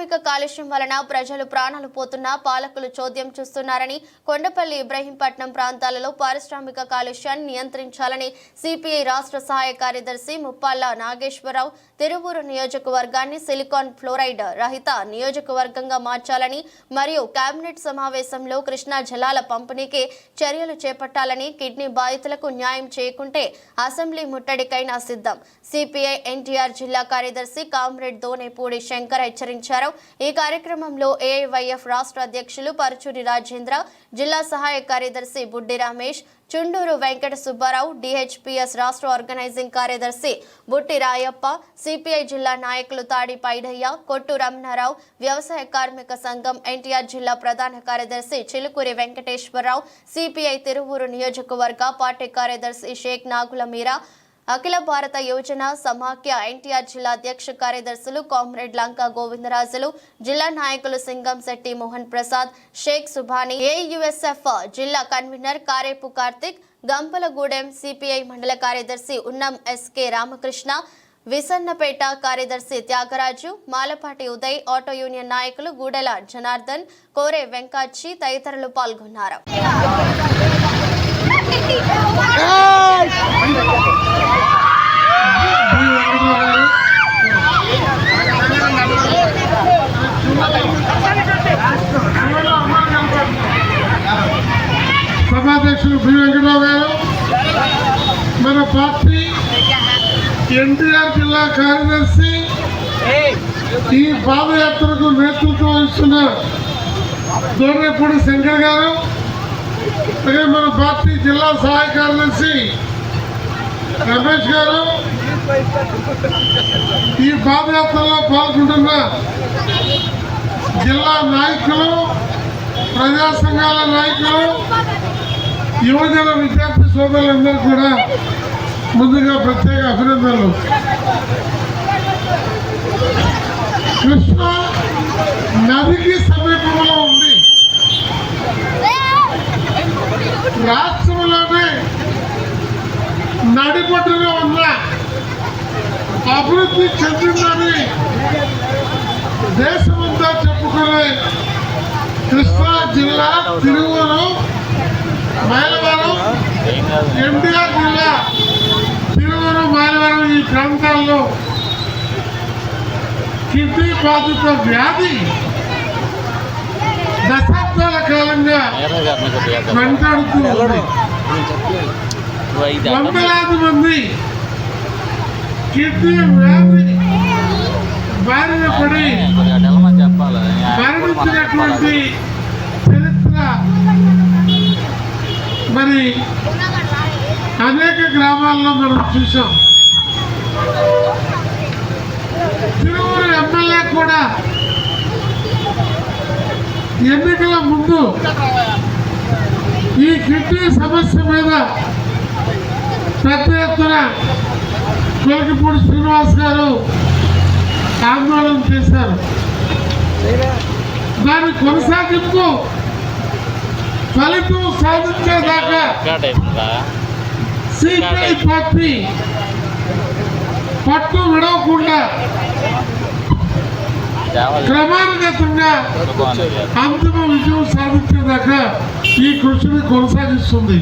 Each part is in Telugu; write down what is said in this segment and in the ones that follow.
పారిశ్రామిక కాలుష్యం వలన ప్రజలు ప్రాణాలు పోతున్నా పాలకులు చోద్యం చూస్తున్నారని కొండపల్లి ఇబ్రహీంపట్నం ప్రాంతాలలో పారిశ్రామిక కాలుష్యాన్ని నియంత్రించాలని సిపిఐ రాష్ట్ర సహాయ కార్యదర్శి ముప్పాల్లా నాగేశ్వరరావు తిరువూరు నియోజకవర్గాన్ని సిలికాన్ ఫ్లోరైడ్ రహిత నియోజకవర్గంగా మార్చాలని మరియు కేబినెట్ సమావేశంలో కృష్ణా జలాల పంపిణీకి చర్యలు చేపట్టాలని కిడ్నీ బాధితులకు న్యాయం చేయకుంటే అసెంబ్లీ ముట్టడికైనా సిద్ధం. సిపిఐ ఎన్టీఆర్ జిల్లా కార్యదర్శి కామ్రేడ్ దోనేపూడి శంకర్ హెచ్చరించారు. ఈ కార్యక్రమంలో ఏఐవైఎఫ్ రాష్ట్ర అధ్యక్షులు పరుచూరి రాజేంద్ర జిల్లా సహాయ కార్యదర్శి బుడ్డి రమేష్ చుండూరు వెంకట సుబ్బారావు డిహెచ్పిఎస్ రాష్ట్ర ఆర్గనైజింగ్ కార్యదర్శి బుట్టి రాయప్ప సిపిఐ జిల్లా నాయకులు తాడి పైడయ్య కొట్టు రమణారావు వ్యవసాయ కార్మిక సంఘం ఎన్టీఆర్ జిల్లా ప్రధాన కార్యదర్శి చిలుకూరి వెంకటేశ్వరరావు సిపిఐ తిరువూరు నియోజకవర్గ పార్టీ కార్యదర్శి షేక్ నాగుల మీరా అఖిల భారత యోజన సమాఖ్య ఎన్టీఆర్ జిల్లా అధ్యక్ష కార్యదర్శులు కామ్రేడ్ లంకా గోవిందరాజులు జిల్లా నాయకులు సింగం శెట్టి మోహన్ ప్రసాద్ షేక్ సుభాని ఏయుఎస్ఎఫ్ జిల్లా కన్వీనర్ కారేపు కార్తిక్ గంపలగూడెం సిపిఐ మండల కార్యదర్శి ఉన్నం ఎస్కే రామకృష్ణ విసన్నపేట కార్యదర్శి త్యాగరాజు మాలపాటి ఉదయ్ ఆటో యూనియన్ నాయకులు గూడెల జనార్దన్ కోరే వెంకాచి తదితరులు పాల్గొన్నారు. సభాధ్యక్షులు బి వెంకటరావు గారు మన పార్టీ ఎన్టీఆర్ జిల్లా కార్యదర్శి ఈ పాదయాత్రకు నేతృత్వం ఇస్తున్న దోర్నపూడి శంకర్ గారు అలాగే మన పార్టీ జిల్లా సహాయ కార్యదర్శి రమేష్ గారు ఈ పాదయాత్రలో పాల్గొంటున్న జిల్లా నాయకులు ప్రజా సంఘాల నాయకులు యువజన విద్యార్థి సోదరులందరూ కూడా ముందుగా ప్రత్యేక అభినందనలు. కృష్ణ నదికి సమీపంలో ఉంది. రాష్ట్రంలోనే నడిపట్టున ఉన్న అభివృద్ధి చెందిందని దేశమంతా చెప్పుకునే కృష్ణా జిల్లా తిరువురు మైలవరం ఎన్టీఆర్ జిల్లా తిరువురు మైలవరం ఈ ప్రాంతాల్లో కిడ్నీ బాధిత వ్యాధి దశాబ్దాల కాలంగా వెంటాడుతూ ఉంది. వందలాది మంది కిడ్నీ వ్యాధి బారిన పడి మరణించినటువంటి చరిత్ర. మరి అనేక గ్రామాల్లో మనం చూసాం తిరువురు ఎమ్మెల్యే కూడా ఎన్నికల ముందు ఈ కిడ్నీ సమస్య మీద పెద్ద ఎత్తున కొలకిపూడి శ్రీనివాస్ గారు ఆందోళన చేశారు. దాని కొనసాగింపు ఫలితం సాధించేదాకా సిపిఐ పార్టీ పట్టు విడవకుండా క్రమానుగతంగా అంతిమ విజయం సాధించేదాకా ఈ కృషిని కొనసాగిస్తుంది.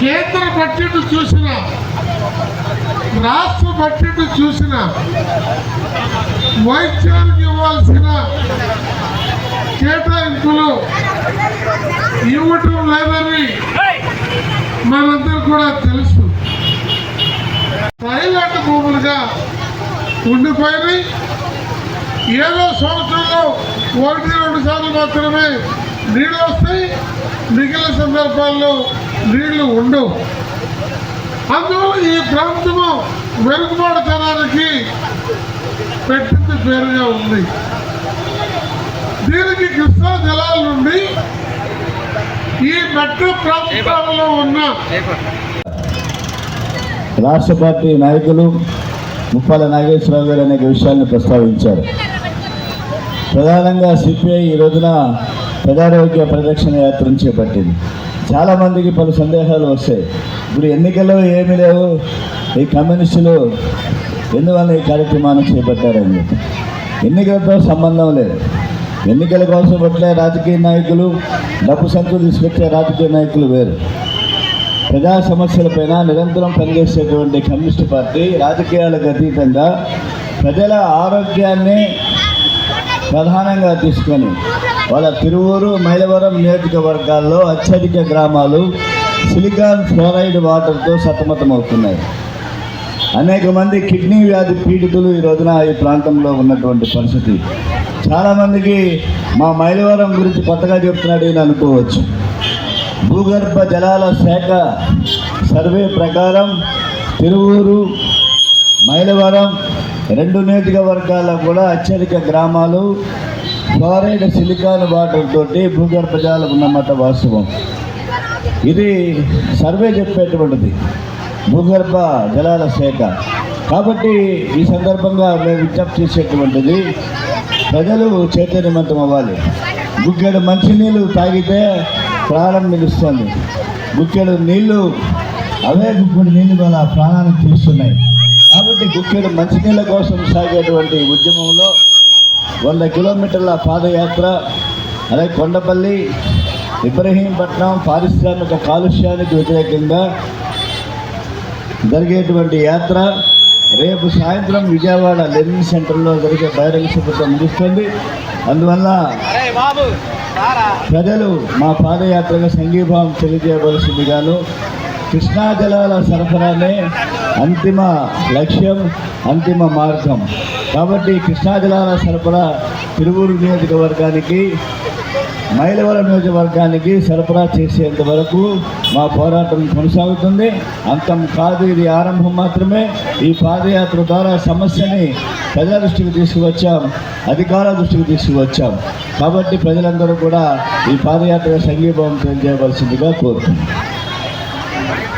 కేంద్ర బడ్జెట్ చూసిన రాష్ట్ర బడ్జెట్ చూసిన వైద్యానికి ఇవ్వాల్సిన కేటాయింపులు ఇవ్వటం లేదని మనందరూ కూడా తెలుసు. ప్రైవేట్ భూములుగా ఉండిపోయినాయి. ఏదో సంవత్సరంలో ఒకటి రెండు సార్లు మాత్రమే నీళ్ళు వస్తాయి. మిగిలిన సందర్భాల్లో నీళ్ళు ఉండవు అందువల్ల ఈ ప్రాంతము వెనుకబాటుతనానికి పెట్టింది పేరుగా ఉంది. దీనికి కృష్ణా జలాల నుండి ఈ మెట్ట ప్రాంతాలలో ఉన్న రాష్ట్ర పార్టీ నాయకులు ముప్పాల నాగేశ్వరరావు గారు అనేక విషయాలను ప్రస్తావించారు. ప్రధానంగా సిపిఐ ఈ రోజున ప్రజారోగ్య పరిరక్షణ యాత్రను చేపట్టింది. చాలామందికి పలు సందేహాలు వస్తాయి. ఇప్పుడు ఎన్నికల్లో ఏమీ లేవు. ఈ కమ్యూనిస్టులు ఎందువల్ల ఈ కార్యక్రమాన్ని చేపట్టారని. చెప్పి ఎన్నికలతో సంబంధం లేదు. ఎన్నికల కోసం పట్లే రాజకీయ నాయకులు డబ్బు సంఖ్య తీసుకొచ్చే రాజకీయ నాయకులు వేరు. ప్రజా సమస్యలపైన నిరంతరం పనిచేసేటువంటి కమ్యూనిస్ట్ పార్టీ రాజకీయాలకు అతీతంగా ప్రజల ఆరోగ్యాన్ని ప్రధానంగా తీసుకొని వాళ్ళ తిరువూరు మైలవరం నియోజకవర్గాల్లో అత్యధిక గ్రామాలు సిలికాన్ ఫ్లోరైడ్ వాటర్తో సతమతమవుతున్నాయి. అనేక మంది కిడ్నీ వ్యాధి పీడితులు ఈ రోజున ఈ ప్రాంతంలో ఉన్నటువంటి పరిస్థితి. చాలామందికి మా మైలవరం గురించి కొత్తగా చెప్తున్నాడు అని అనుకోవచ్చు. భూగర్భ జలాల శాఖ సర్వే ప్రకారం తిరువూరు మైలవరం రెండు నియోజకవర్గాల్లో కూడా అత్యధిక గ్రామాలు ఫ్లోరైడ్ సిలికాన్ వాటర్ తోటి భూగర్భ జలాలు ఉన్నమాట వాస్తవం. ఇది సర్వే చెప్పేటువంటిది. భూగర్భ జలాల శాఖ. కాబట్టి ఈ సందర్భంగా మేము విజ్ఞప్తి చేసేటువంటిది ప్రజలు చైతన్యవంతం అవ్వాలి. గుక్కెడు మంచినీళ్ళు తాగితే ప్రాణం నిలుస్తుంది. గుక్కెడు నీళ్ళు అవే గుక్కెడు నీళ్ళు మన ప్రాణాన్ని తీస్తున్నాయి. కాబట్టి గుక్కెడు మంచినీళ్ళ కోసం సాగేటువంటి ఉద్యమంలో వంద కిలోమీటర్ల పాదయాత్ర అలాగే కొండపల్లి ఇబ్రహీంపట్నం పారిశ్రామిక కాలుష్యానికి వ్యతిరేకంగా జరిగేటువంటి యాత్ర. రేపు సాయంత్రం విజయవాడ లెర్నింగ్ సెంటర్లో జరిగే బహిరంగ సభతో ముగుస్తుంది అందువల్ల ప్రజలు మా పాదయాత్రకు సంఘీభావం తెలియజేయవలసిందిగాను కృష్ణా జలాల సరఫరానే అంతిమ లక్ష్యం అంతిమ మార్గం. కాబట్టి కృష్ణా సరఫరా తిరువూరు నియోజకవర్గానికి మైలవరం నియోజకవర్గానికి సరఫరా చేసేంత వరకు మా పోరాటం కొనసాగుతుంది. అంతం కాదు ఇది ఆరంభం మాత్రమే. ఈ పాదయాత్ర ద్వారా సమస్యని ప్రజల దృష్టికి తీసుకువచ్చాం అధికారుల దృష్టికి తీసుకువచ్చాం. కాబట్టి ప్రజలందరూ కూడా ఈ పాదయాత్ర సంఘీభావం తెలియజేయవలసిందిగా కోరుతున్నాం.